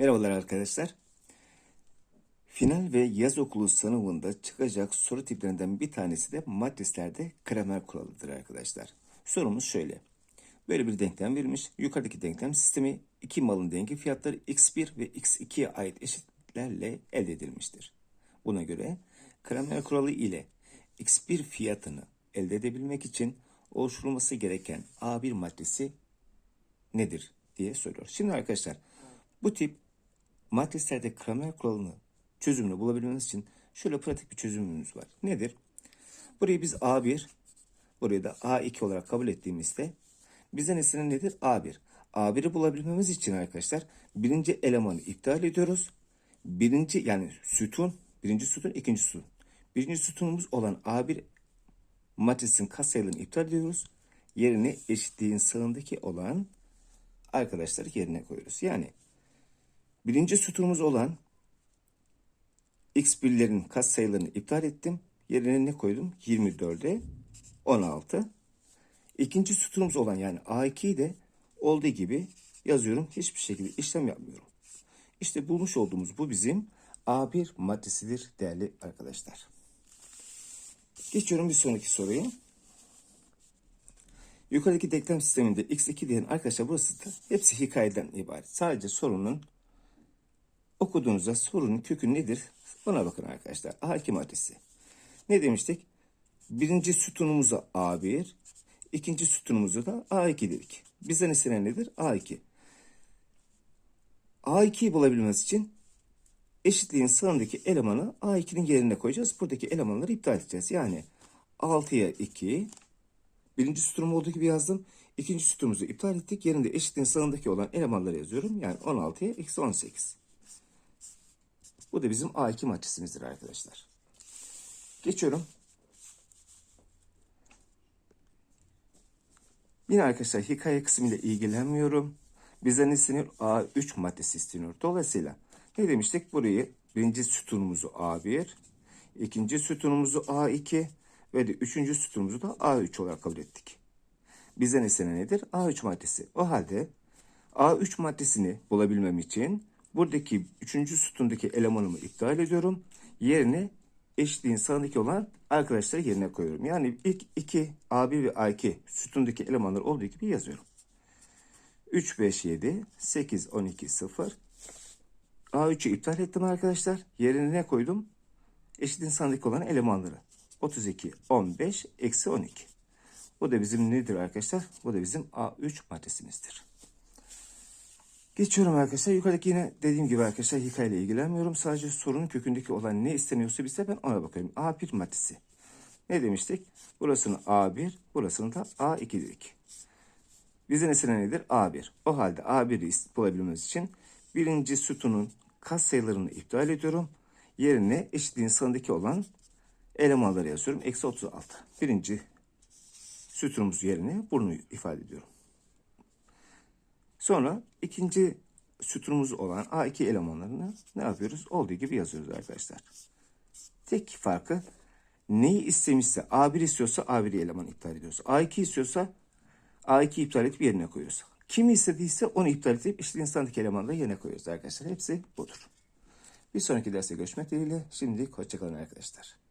Merhabalar arkadaşlar. Final ve yaz okulu sınavında çıkacak soru tiplerinden bir tanesi de matrislerde Kramer kuralıdır arkadaşlar. Sorumuz şöyle. Böyle bir denklem verilmiş. Yukarıdaki denklem sistemi iki malın dengi fiyatları x1 ve x2'ye ait eşitlerle elde edilmiştir. Buna göre Kramer kuralı ile x1 fiyatını elde edebilmek için oluşturulması gereken A1 matrisi nedir diye soruyor. Şimdi arkadaşlar bu tip matrislerde Kramer kuralını çözümünü bulabilmemiz için şöyle pratik bir çözümümüz var. Nedir? Burayı biz A1, burayı da A2 olarak kabul ettiğimizde bize nesne nedir? A1. A1'i bulabilmemiz için arkadaşlar birinci elemanı iptal ediyoruz. Birinci yani sütun, birinci sütun, ikinci sütun. Birinci sütunumuz olan A1 matrisin katsayılarını iptal ediyoruz. Yerine eşitliğin sağındaki olan arkadaşları yerine koyuyoruz. Yani birinci sütunumuz olan x birlerin katsayılarını iptal ettim. Yerine ne koydum? 24'e 16. İkinci sütunumuz olan yani A2'yi de olduğu gibi yazıyorum. Hiçbir şekilde işlem yapmıyorum. İşte bulmuş olduğumuz bu bizim A1 maddesidir değerli arkadaşlar. Geçiyorum bir sonraki soruya. Yukarıdaki denklem sisteminde x2 diyen arkadaşlar burası da hepsi hikayeden ibaret. Sadece sorunun okuduğunuzda sorunun kökü nedir? Ona bakın arkadaşlar. A2 maddesi. Ne demiştik? Birinci sütunumuza A1, ikinci sütunumuza da A2 dedik. Bizden istenen nedir? A2. A2'yi bulabilmemiz için eşitliğin sağındaki elemanı A2'nin yerine koyacağız. Buradaki elemanları iptal edeceğiz. Yani 6'ya 2, birinci sütunum olduğu gibi yazdım. İkinci sütunumuzu iptal ettik. Yerinde eşitliğin sağındaki olan elemanları yazıyorum. Yani 16'ya eksi 18. Bu da bizim A2 matrisimizdir arkadaşlar. Geçiyorum. Yine arkadaşlar hikaye kısmıyla ilgilenmiyorum. Bizden isteniyor A3 maddesi isteniyor. Dolayısıyla ne demiştik? Burayı birinci sütunumuzu A1, ikinci sütunumuzu A2 ve de üçüncü sütunumuzu da A3 olarak kabul ettik. Bizden istenen nedir? A3 maddesi. O halde A3 maddesini bulabilmem için buradaki üçüncü sütundaki elemanımı iptal ediyorum. Yerine eşitliğin sağındaki olan arkadaşları yerine koyuyorum. Yani ilk iki A1 ve A2 sütundaki elemanlar olduğu gibi yazıyorum. 3, 5, 7, 8, 12, 0. A3'ü iptal ettim arkadaşlar. Yerine ne koydum? Eşitliğin sağındaki olan elemanları. 32, 15, eksi 12. Bu da bizim nedir arkadaşlar? Bu da bizim A3 maddesimizdir. Geçiyorum arkadaşlar. Yukarıdaki yine dediğim gibi arkadaşlar hikayeyle ilgilenmiyorum. Sadece sorunun kökündeki olan ne isteniyorsa bize ben ona bakıyorum. A1 maddesi. Ne demiştik? Burasını A1, burasını da A2 dedik. Bize nesne nedir? A1. O halde A1'i bulabilmemiz için birinci sütunun kas sayılarını iptal ediyorum. Yerine eşitliğin sağındaki olan elemanları yazıyorum. Eksi 36. Birinci sütunumuz yerine bunu ifade ediyorum. Sonra ikinci sütunumuz olan A2 elemanlarını ne yapıyoruz? Olduğu gibi yazıyoruz arkadaşlar. Tek farkı neyi istemişse A1 istiyorsa A1 eleman iptal ediyoruz. A2 istiyorsa A2 iptal edip yerine koyuyoruz. Kimi istediyse onu iptal edip eşit instandaki elemanları yerine koyuyoruz arkadaşlar. Hepsi budur. Bir sonraki derste görüşmek dileğiyle. Şimdilik hoşçakalın arkadaşlar.